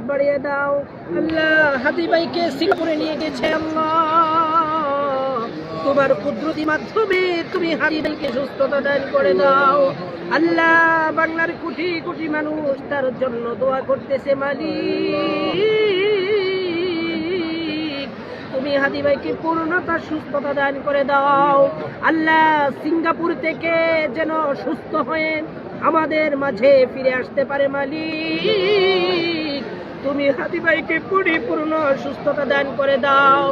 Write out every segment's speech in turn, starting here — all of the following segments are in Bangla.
হায়াত বাড়িয়ে দাও। আল্লাহ হাদি ভাইকে সিঙ্গাপুরে নিয়ে গেছে আল্লাহ। তোমার কুদরতি মাধ্যমে তুমি হাদি ভাইকে সুস্থতা দান করে দাও। আল্লাহ, বাংলার কোটি কোটি মানুষ তার জন্য দোয়া করতেছে মালিক। তুমি হাদি ভাইকে পূর্ণতা, সুস্থতা দান করে দাও। আল্লাহ, সিঙ্গাপুর থেকে যেন সুস্থ হয়ে আমাদের মাঝে ফিরে আসতে পারে মালিক। তুমি হাদি ভাইকে পরিপূর্ণ সুস্থতা দান করে দাও।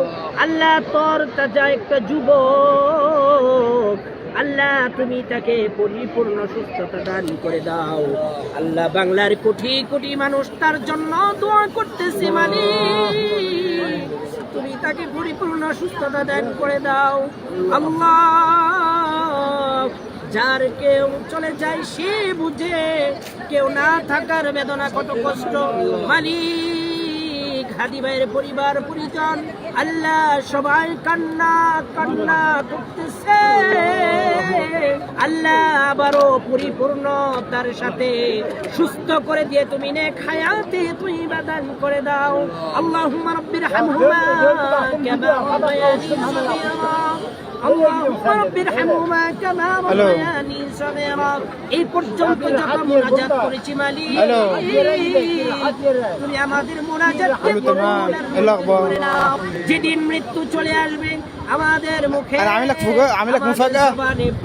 আল্লাহ তোর তাজা একটা যুবক। আল্লাহ তুমি তাকে পরিপূর্ণ সুস্থতা দান করে দাও। আল্লাহ বাংলার কোটি কোটি মানুষ তার জন্য দোয়া করতেছে মালিক তুমি তাকে পরিপূর্ণ সুস্থতা দান করে দাও। আল্লাহ যার কেউ চলে যায় সে বুঝে, কেউ না থাকার বেদনা কত কষ্ট। মালিক, হাদি ভাইয়ের পরিবার, পরিজন, আল্লাহ সবাই কান্না কান্না করতেছে। আল্লাহ আবারও পরিপূর্ণ তার সাথে সুস্থ করে দিয়ে তুমি নে খায়াতে তুমি বাদান করে দাও। আল্লাহ রব্বির হামহুমা কামা اللهم رب ارحمهما كما ربياني صغيرا এই পর্যন্ত যত মুনাজাত করেছি মালিক হ্যালো। তুমি আমাদের মুনাজাত আমি তোমার এলাকবার। যেদিন মৃত্যু চলে আসবে আমাদের মুখে انا عامل لك فوجئ عامل لك مفاجاه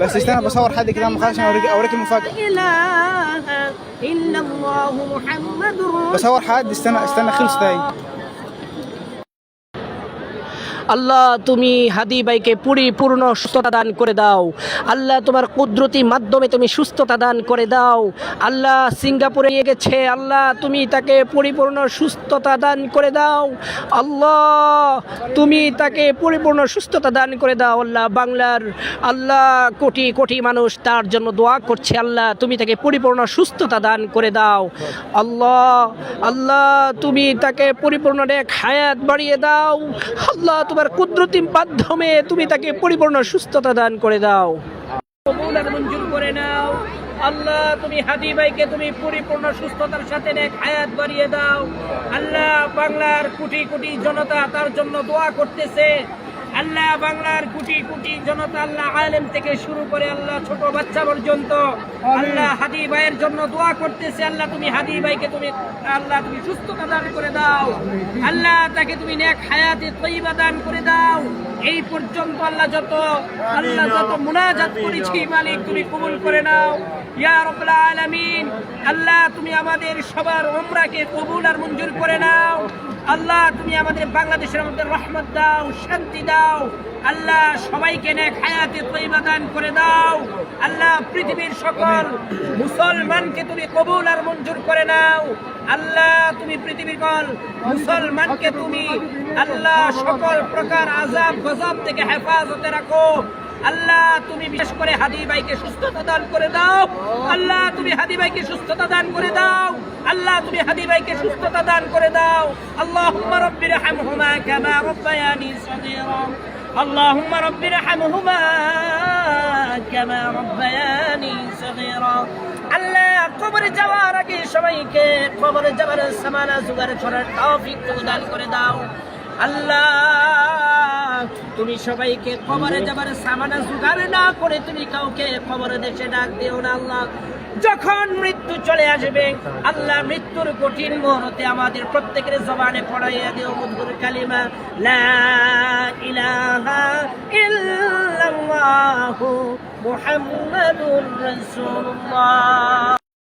بس استنى بصور حد كده مخرج عشان اوريك اوريك المفاجاه إله إلا الله محمد بصور حد استنى استنى خلص تاني আল্লাহ তুমি হাদি ভাইকে পরিপূর্ণ সুস্থতা দান করে দাও। আল্লাহ তোমার কুদরতি মাধ্যমে তুমি সুস্থতা দান করে দাও। আল্লাহ সিঙ্গাপুরে গেছে আল্লাহ তুমি তাকে পরিপূর্ণ সুস্থতা দান করে দাও। আল্লাহ তুমি তাকে পরিপূর্ণ সুস্থতা দান করে দাও। আল্লাহ বাংলার, আল্লাহ কোটি কোটি মানুষ তার জন্য দোয়া করছে। আল্লাহ তুমি তাকে পরিপূর্ণ সুস্থতা দান করে দাও। আল্লাহ আল্লাহ তুমি তাকে পরিপূর্ণ এক হায়াত বাড়িয়ে দাও। আল্লাহ তোমার কুদরতি মাধ্যমে তুমি তাকে পরিপূর্ণ সুস্থতা দান করে দাও। মঞ্জুর করে নাও। আল্লাহ, তুমি হাদি ভাইকে তুমি পরিপূর্ণ সুস্থতার সাথে এক হায়াত বাড়িয়ে দাও। আল্লাহ, বাংলার কোটি কোটি জনতা তার জন্য দোয়া করতেছে। আল্লাহ বাংলার কোটি কোটি জনতা আল্লাহ আলেম থেকে শুরু করে আল্লাহ ছোট বাচ্চা পর্যন্ত আল্লাহ হাদি ভাইয়ের জন্য দোয়া করতেছে আল্লাহ তুমি হাদি ভাইকে তুমি আল্লাহ তুমি সুস্থতা দান করে দাও। আল্লাহ তাকে তুমি নেক হায়াতে তৈবা দান করে দাও। এই পর্যন্ত আল্লাহ যত আল্লাহ যত মুনাজাত করেছি মালিক তুমি কবুল করে নাও। ইয়া রব্বুল আলামিন আল্লাহ তুমি আমাদের সবার উমরাকে কবুল আর মঞ্জুর করে নাও। আল্লাহ, তুমি আমাদের বাংলাদেশের মধ্যে রহমত দাও, শান্তি দাও। আল্লাহ, সবাইকে নেক হায়াতে তৈবা দান করে দাও। আল্লাহ, পৃথিবীর সকল মুসলমানকে তুমি কবুল আর মঞ্জুর করে নাও। আল্লাহ, তুমি পৃথিবীর কল মুসলমানকে তুমি আল্লাহ, সকল প্রকার আজাব গজব থেকে হেফাজতে রাখো। আল্লাহ, তুমি বিশেষ করে হাদি ভাইকে সুস্থতা দান করে দাও। আল্লাহ, তুমি হাদি ভাইকে সুস্থতা দান করে দাও। আল্লাহ, তুমি হাদি ভাইকে সুস্থতা দান করে দাও। আল্লাহুম্মা রাব্বির হামহুমা কামা রাব্বায়ানি সগীরা। আল্লাহুম্মা রাব্বির হামহুমা কামা রাব্বায়ানি সগীরা। আল্লাহ, কবরে যাওয়ার আগে সবাইকে কবরে যাওয়ার সামানা, জোগাড় করার তৌফিক দান করে দাও। আল্লাহ তুমি সবাইকে কবরে যাবার সামানা জোগাড় না করে তুমি কাউকে কবরে দেশে ডাক দিও না আল্লাহ। যখন মৃত্যু চলে আসবে আল্লাহ মৃত্যুর কঠিন মুহূর্তে আমাদের প্রত্যেকের জবানে পড়াইয়া দিও মধুর কালিমা লা ইলাহা ইল্লাল্লাহু মুহাম্মাদুর রাসূলুল্লাহ।